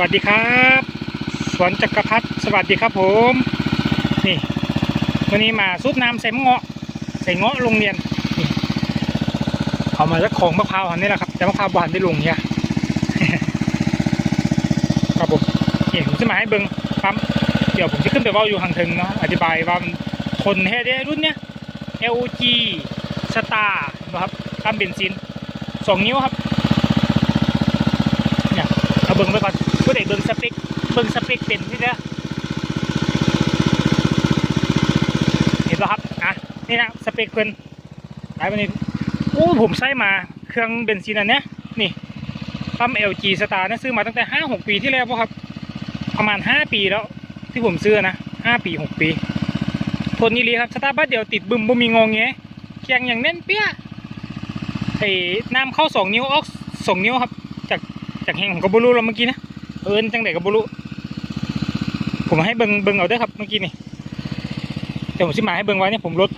วัสดีครับ สวนจักรพัฒสวัสดีครับผม นี่วันนี้มาซุปน้ำใส่มะเงาะใส่เงาะโรงเรียนนี่เอามาจากของมะพร้าวหันนี่แหละครับ แต่มะพร้าวบานได้ลงเนี่ยครับผมนี่ผมจะมาให้เบิ้งปั๊มเดี๋ยวผมจะขึ้นไปว่าอยู่ห่างถึงเนาะอธิบายว่ามันทนแค่ได้รุ่นเนี้ย LG Star นะครับปั๊มเบนซินสองนิ้วครับเนี่ยเอาเบิ้งไปก่อน ผู้ใดเบิ้งสเปคเบิ้งสเปคเป็นที่เด้อเห็นป่ะครับอะนี่นะสเปคเพิ่นหลายวันนี้โอ้ผมใช้มาเครื่องเบนซินอันเนี้ยนี่ปั๊ม LG Star นะซื้อมาตั้งแต่ห้าหกปีที่แล้วป่ะครับประมาณห้าปีแล้วที่ผมซื้อนะห้าปีหกปีทนนี่ลีครับสตาร์บัคเดี๋ยวติดบึมบ่มีงงเงี้ยเคียงอย่างแน่นเปี้ยไอ้น้ำเข้าสองนิ้วออกสองนิ้วครับ จากจากแห่งของกบรูเราเมื่อกี้นะ เอินจังไดกับบรูผมให้เบิงเบิงเอาเด้ครับเมื่อกี้นี่แต่ผมสิมาให้เบิงไว้เนี่ยผมลด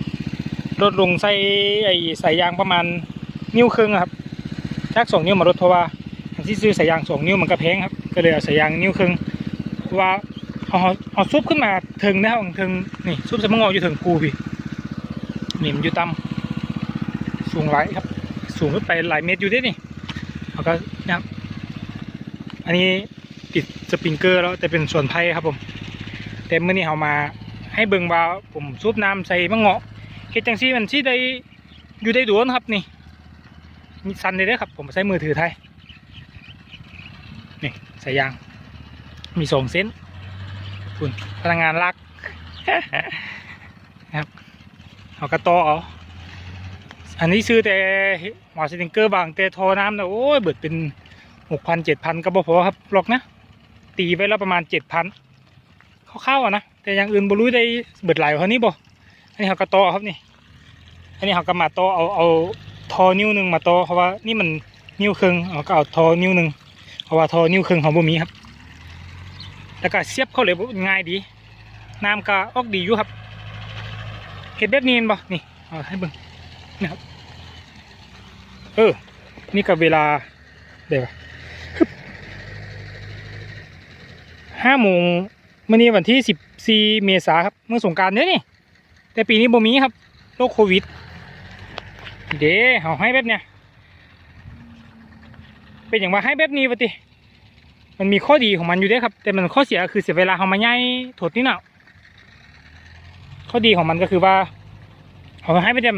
ลดลงใส่ไอ้สายยางประมาณนิ้วครึ่งครับจากสองนิ้วมาลดเพราะว่าที่ซื้อสายยางสองนิ้วมันก็แพงครับ ก็เลยเอาสายยางนิ้วครึ่งเพราะว่าเอาเอาซุปขึ้นมาถึงนะครับถึงนี่ซุปสมงออยู่ถึงภูพี่นี่มันอยู่ต่ำสูงหลายครับ สูงขึ้นไปหลายเมตรอยู่ด้วยนี่เอาก็นะครับอันนี้ ติดสปริงเกอร์แล้วแต่เป็นส่วนไพ่ครับผมแต่เมื่อนี้เอามาให้เบิ่งว่าผมซุปน้ำใส่มะเงาะเฮ็ดจังซี่มันที่ได้อยู่ได้ดวนครับนี่มีสันเลยเด้อครับ ผมใช้มือถือไทยนี่ใส่ยาง มีสองเส้นคุณพลังงานลากนะครับเอากระตอเอาอันนี้ซื้อแต่หมอสติงเกอร์บางแต่ทอน้ำนะโอ้ยเบิดเป็นหกพันเจ็ดพันก็บ่พอครับหรอกนะ ตีไปแล้วประมาณเจ็ดพันเข้าๆอะนะแต่อย่างอื่นบรู้ได้เบิดหลายกว่านี้บ่อันนี้เขาก็ต่อครับนี่ อันนี้เขาก็มาโตเอาเอาทอนิ้วหนึ่งมาโตเพราะว่านี่มันนิ้วครึ่งเขาก็เอาทอนิ้วหนึ่งเพราะว่าทอนิ้วครึ่งของบ่มีครับ แล้วก็เสียบเข้าเลยง่ายดีน้ำก็ออกดีอยู่ครับเห็ดแบบนี้เห็นบ่นี่เอาให้เบิ่งนะครับเออ นี่กับเวลาเดี๋ยว ห้าโมงเมื่อนี้วันที่สิบสี่เมษาครับเมื่อสงการเนี่ยนี่ แต่ปีนี้บ่มีครับโรคโควิด เด้เอาให้แบบเนี้ยเป็นอย่างว่าให้แบบนี้ปะติมันมีข้อดีของมันอยู่ด้วยครับ แต่มันข้อเสียคือเสียเวลาเขามาย่ายถดนี่เนาะข้อดีของมันก็คือว่าเขาให้ไปเต็ม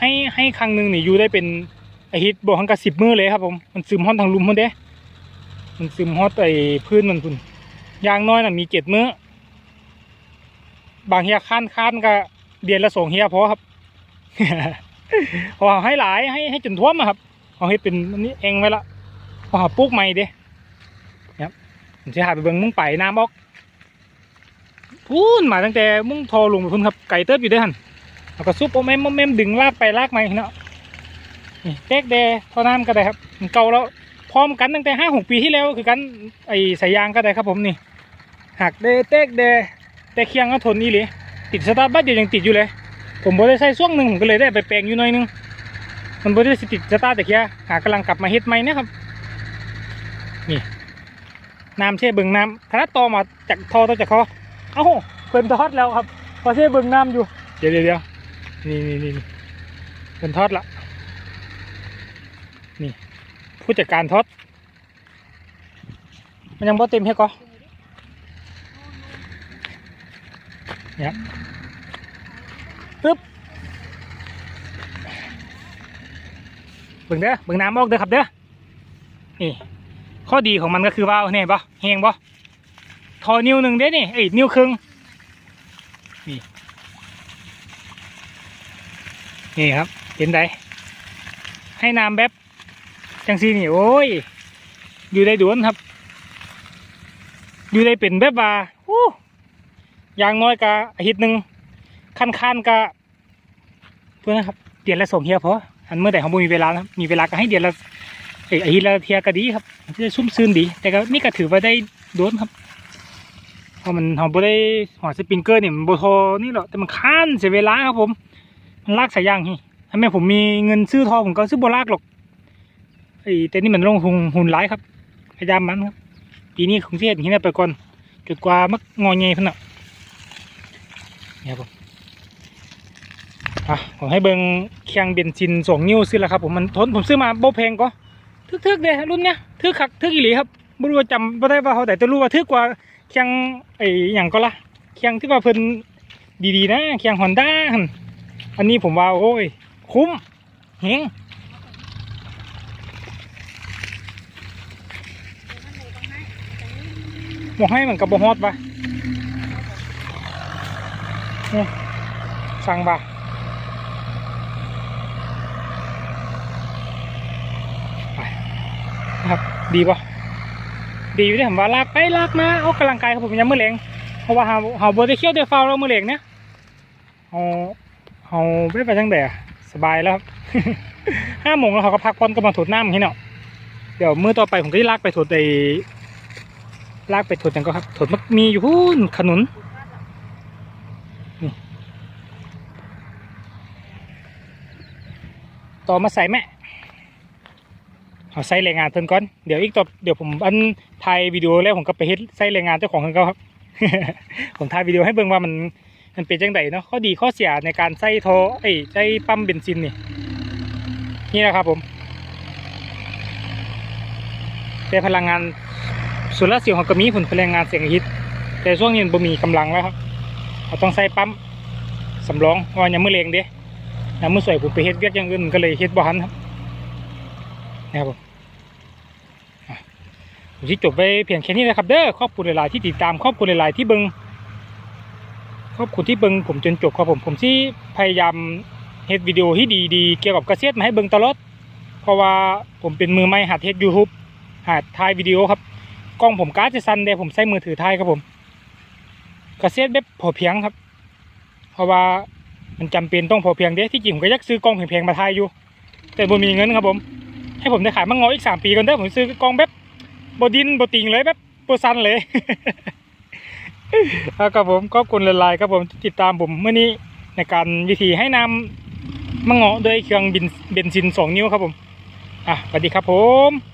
ให้ให้ครั้งหนึ่งนี่อยู่ได้เป็นไอฮิตบอกทั้งกระสิบมือเลยครับผมมันซึมฮอดทางลุมมันเด้ มันซึมฮอดไอ้พื้นมันพุ่น อย่างน้อยน่ะมีเจ็ดมือบางเฮียค้านค้านก็เดือนละสองเฮียพอครับพอให้หลายให้ให้จนท่วมอะครับเอาให้เป็นอันนี้เองไว้ละพอหาปลูกใหม่เด้ครับผมจะหาไปเบิ่งมุ่งไปน้ำออกพูนมาตั้งแต่มุ่งทอลงไปพุ่นครับไก่เติบอยู่ด้อหันแล้วก็ซุปโอเมมโอมเมมดึงลากไปลากมาเนาะนี่เต๊กเดท่อน้ำก็ได้ครับมันเก่าแล้ว พร้อมกันตั้งแต่ห้าหกปีที่แล้วคือกันไอสายยางก็ได้ครับผมนี่หักเดเตกเดแต่เคียงก็ทนนี่เลยติดสตาร์บัสเดียวยังติดอยู่เลย ผมบอได้ใส่ช่วงหนึ่งผมก็เลยได้ไปแปลงอยู่หน่อยนึงมันบอได้ติดสตาร์แต่เคียหากำลังกลับมาเฮ็ดใหม่นะครับนี่น้ำเช่เบิ่งน้ำคณะต่อมาจากท่อต่อจากคอเอ้าเพิ่นทอดแล้วครับพอเช่เบิ่งน้ำอยู่เดี๋ยวเดี๋ยวเดี๋ยวนี่นี่นี่เพิ่นทอดละนี่ ผู้จัดการทศมันยังบ่เต็มให้ก็เนี่ยปึ๊บเบิ่งเด้อเบิ่งน้ำออกเด้อครับเด้อนี่ข้อดีของมันก็คือว่าเนี่ยปะแหงปะทอนิ้วหนึ่งเด้นี่เอ้นิ้วครึ่งนี่นี่ครับเห็นไดให้น้ำแบบ จังซีนี่โอ้ย อยู่ได้ดวนครับ อยู่ได้เป็นแบบว่าอู้อย่างน้อยกะอาทิตย์หนึ่งคันคันกะเพื่อนนะครับเดือนละสองเฮียพออันเมื่อใดเขาบ่มีเวลานะมีเวลาก็ให้เดือนละเอ้ยอาทิตย์ละเทียก็ดีครับจะซุ่มซื่นดี แต่ก็นี่ก็ถือว่าได้ดวนครับพราะมันเขาบ่ได้หัวสปริงเกอร์เนี่ยมันโบโทอนี่หรอแต่มันค้านเสียเวลาครับผม มันลากสายยางนี่ถ้าแม่ผมมีเงินซื้อทอผมก็ซื้อโบลากหรอก ไอ้แต่นี่มันลงหุนหุ่นหลายครับพยายามมันครับปีนี้คงสิเฮ็ดอย่างนี้ไปก่อนจนกว่ามักงอเงยพุ่นน่ะนี่ครับผมอะผมให้เบิ่งเคียงเบนซินสองนิ้วซื้อแล้วครับผมมันทนผมซื้อมาโบแพงก็ทึกๆเด้รุ่นเนี้ยทึกคักทึกอีหลีครับบ่รู้ว่าจำบ่ได้ว่าเขาแต่แต่รู้ว่าทึกกว่าเคียงไอ้หยังก็ละเคียงที่ว่าเพิ่นดีๆนะเคียงฮอนด้าอันนี้ผมว่าโอ้ย คุ้มเฮง บอกให้มันกับบฮอดปะเนี่ยสั่งปะไปนะครับ ดีปะดีอยู่ที่ผมว่าลากไปลากมาออกกำลังกายครับผมยังมือเหลงเพราะว่าเฮาเฮาบได้เคี่ยวได้ฟาวแล้วมือเหลงเนี่ยเฮาเฮาไม่ได้ไปจังแต่สบายแล้วครับห้าโมงแล้วเขาก็พักผ่อนก็มาถดน้ำที่เนาะเดี๋ยวมื้อต่อไปผมก็จะลากไปถดไอ ลากไปถดยังก็ครับถดมันมีอยู่พูนขนุนนี่ต่อมาใส่แม่เอาใส่แรงงานเพิ่นก่อนเดี๋ยวอีกต่อเดี๋ยวผมอันถ่ายวิดีโอแล้วผมก็ไปเฮ็ดใส่แรงงานเจ้าของเพิ่นเขาครับ ผมถ่ายวิดีโอให้เบิ่งว่ามันมันเป็นจังไดเนาะข้อดีข้อเสียในการใส่ท่อเอ้ใส่ปั๊มเบนซินนี่นี่นะครับผมแต่พลังงาน โซลาร์เซลล์เขาก็มีผลพลังงานแสงอาทิต แต่ช่วงนี้มันบ่มีกำลังแล้วครับเราต้องใส่ปั๊มสำรองว่ายังมือเลงเด้ยังมือสวยผมไปเฮ็ดเวียกอย่างอื่นก็เลยเฮ็ดบ่ทันครับนะครับผมอะผมสิจบไปเพียงแค่นี้นะครับเด้อขอบคุณหลายๆที่ติดตามขอบคุณหลายๆที่เบิงขอบคุณที่เบิงผมจนจบครับผมผมสิพยายามเฮ็ดวิดีโอที่ดีๆ เกี่ยวกับเกษตรมาให้เบิงตลอดเพราะว่าผมเป็นมือใหม่หัดเฮ็ด YouTube หัดถ่ายวิดีโอครับ กล้องผมการ์ดจะสั้นเด้ผมใช้มือถือถ่ายครับผมกระเซ็ตแบบพอเพียงครับ เพราะว่ามันจำเป็นต้องพอเพียงเด้ที่จริงผมก็อยากซื้อกล้องแพงๆมาถ่ายอยู่ แต่บ่มีเงินครับผม ให้ผมได้ขายมังงออีกสามปีก่อนเด้อผมซื้อกล้องแบบบดินบติงเลยแบบโปซันเลยแล้วครับผมขอบคุณหลายๆครับผมติดตามผมเมื่อนี้ในการวิธีให้นำมังงอด้วยเครื่องบินเบนซินสองนิ้วครับผมอะสวัสดีครับผม